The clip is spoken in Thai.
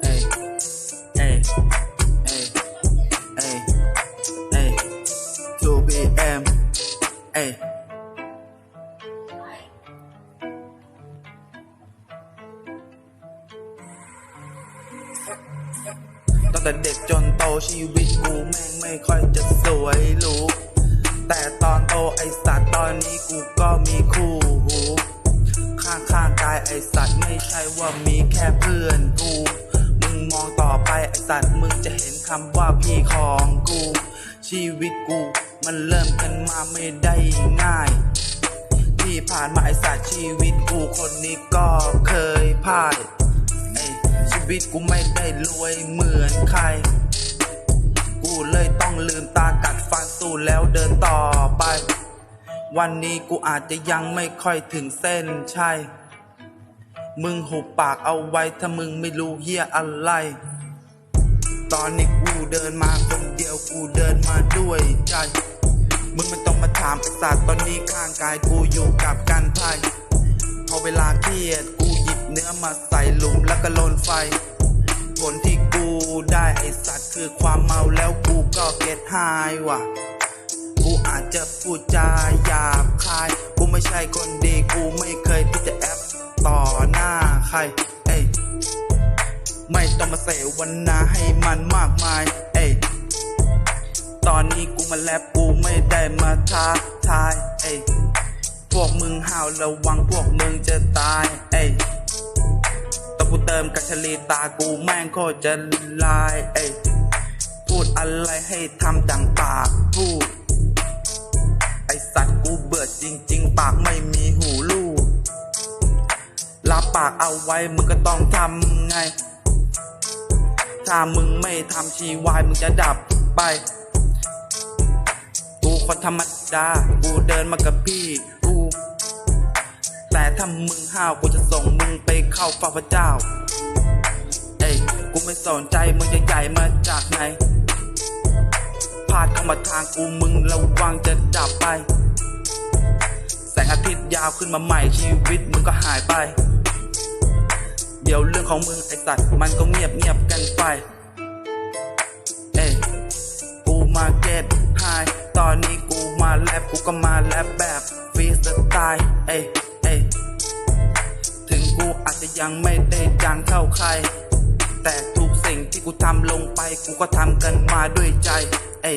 เอ้ยเอ้ยเอ้ยเอ้ยเอ้ย2 p.m. เอ้ยตั้งแต่เด็กจนโตชีวิตกูแม่งไม่ค่อยจะสวยรูแต่ตอนโตไอสัตว์ตอนนี้กูก็มีคู่หู ข้างกายไอสัตว์ไม่ใช่ว่ามีแค่เพื่อนกู มึงมองต่อไปไอสัตว์มึงจะเห็นคำว่าพี่ของกู ชีวิตกูมันเริ่มกันมาไม่ได้ง่าย ที่ผ่านมาไอสัตว์ชีวิตกูคนนี้ก็เคยพ่ายเอ้ยชีวิตกูไม่ได้รวยเหมือนใคร กูเลยต้องลืมตากัดฟันสู้แล้วเดินต่อไปวันนี้กูอาจจะยังไม่ค่อยถึงเส้นชัย มึงหุบปากเอาไว้ถ้ามึงไม่รู้เฮียอะไร ตอนนี้กูเดินมาคนเดียวกูเดินมาด้วยใจ มึงไม่ต้องมาถามไอสัตว์ตอนนี้ข้างกายกูอยู่กับกันไพ่พอเวลาเครียดกูหยิบเนื้อมาใส่หลุมแล้วก็ลนไฟ ผลที่กูได้ไอสัตว์คือความเมาแล้วกูก็เก็ตไฮว่ะกูอาจจะพูดจาหยาบคาย กูไม่ใช่คนดี กูไม่เคยที่จะแอป ต่อหน้าใคร เอ้ยไม่ต้องมาเสวนาให้มันมากมาย เอ้ยตอนนี้กูมาแลบกูไม่ได้มาท้าทาย เอ้ยพวกมึงห้าวระวังพวกมึงจะตาย เอ้ยตอนกูเติมกัชลีตากูแม่งโคตรจะลาย เอ้ยพูดอะไรให้ทำดังปากพูด ไอสัตว์กูเบื่อจริง ๆ ปากไม่มีากเอาไว้ มึงก็ต้องทำไง ถ้ามึงไม่ทำชีวาย มึงจะดับไป กูคนธรรมดา กูเดินมากับพี่ กู แต่ถ้ามึงห้าวกูจะส่งมึงไปเข้าเฝ้าพระเจ้า เอ้ยกูไม่สนใจมึงจะใหญ่มาจากไหนพาดเข้ามาทางกูมึงระวังจะดับไป แสงอาทิตย์ยาวขึ้นมาใหม่ชีวิตมึงก็หายไป เดี๋ยวเรื่องของมึงไอ้สัตว์มันก็เงียบเงียบกันไป เอ้ยกูมาเก็ตไฮตอนนี้กูมาแลบกูก็มาแลบแบบฟรีสไตล์เอ้เอ้ถึงกูอาจจะยังไม่ได้ดังเท่าใคร แต่ทุกสิ่งที่กูทำลงไปกูก็ทำกันมาด้วยใจ เอ้